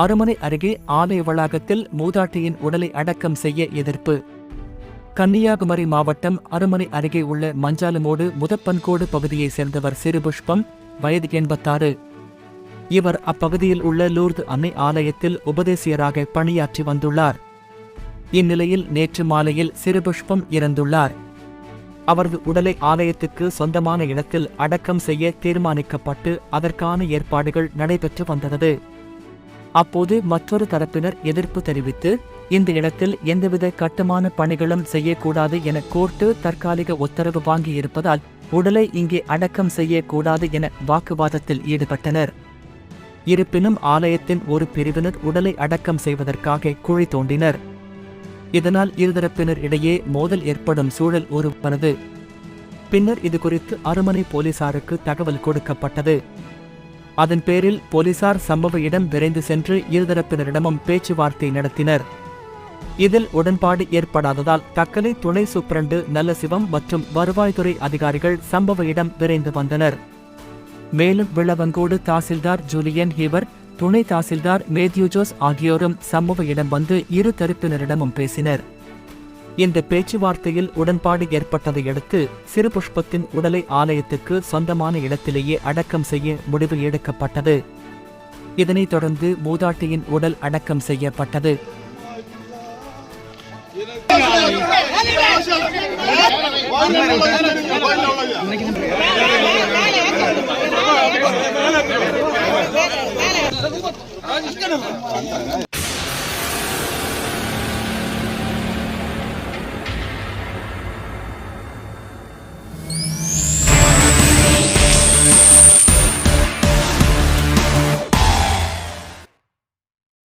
அருமனை அருகே ஆலய வளாகத்தில் மூதாட்டியின் உடலை அடக்கம் செய்ய எதிர்ப்பு. கன்னியாகுமரி மாவட்டம் அருமனை அருகே உள்ள மஞ்சாலமோடு முதப்பன்கோடு பகுதியைச் சேர்ந்தவர் சிறுபுஷ்பம் வயது எண்பத்தாறு. இவர் அப்பகுதியில் உள்ள லூர்து அன்னை ஆலயத்தில் உபதேசியராக பணியாற்றி வந்துள்ளார். இந்நிலையில் நேற்று மாலையில் சிறுபுஷ்பம் இறந்துள்ளார். அவரது உடலை ஆலயத்துக்கு சொந்தமான இடத்தில் அடக்கம் செய்ய தீர்மானிக்கப்பட்டு அதற்கான ஏற்பாடுகள் நடைபெற்று வந்தது. அப்போது மற்றொரு தரப்பினர் எதிர்ப்பு தெரிவித்து இந்த இடத்தில் எந்தவித கட்டுமான பணிகளும் செய்யக்கூடாது என கோர்ட்டு தற்காலிக உத்தரவு வாங்கியிருப்பதால் உடலை இங்கே அடக்கம் செய்யக்கூடாது என வாக்குவாதத்தில் ஈடுபட்டனர். இருப்பினும் ஆலயத்தின் ஒரு பிரிவினர் உடலை அடக்கம் செய்வதற்காக குழி தோண்டினர். இதனால் இருதரப்பினர் இடையே மோதல் ஏற்படும் சூழல் உருவானது. பின்னர் இது குறித்து அருமனை போலீசாருக்கு தகவல் கொடுக்கப்பட்டது. அதன் பேரில் போலீசார் சம்பவ இடம் விரைந்து சென்று இருதரப்பினரிடமும் பேச்சுவார்த்தை நடத்தினர். இதில் உடன்பாடு ஏற்படாததால் தக்கலை துணை சூப்பரண்டு நல்லசிவம் மற்றும் வருவாய்த்துறை அதிகாரிகள் சம்பவ இடம் விரைந்து வந்தனர். மேலும் விளவங்கோடு தாசில்தார் ஜூலியன் ஹீவர் துணை தாசில்தார் மேத்யூ ஜோஸ் ஆகியோரும் சம்பவ இடம் வந்து இரு தரப்பினரிடமும் பேசினர். இந்த பேச்சுவார்த்தையில் உடன்பாடு ஏற்பட்டதை அடுத்து சிறு புஷ்பத்தின் உடலை ஆலயத்துக்கு சொந்தமான இடத்திலேயே அடக்கம் செய்ய முடிவு எடுக்கப்பட்டது. இதனைத் தொடர்ந்து மூதாட்டியின் உடல் அடக்கம் செய்யப்பட்டது.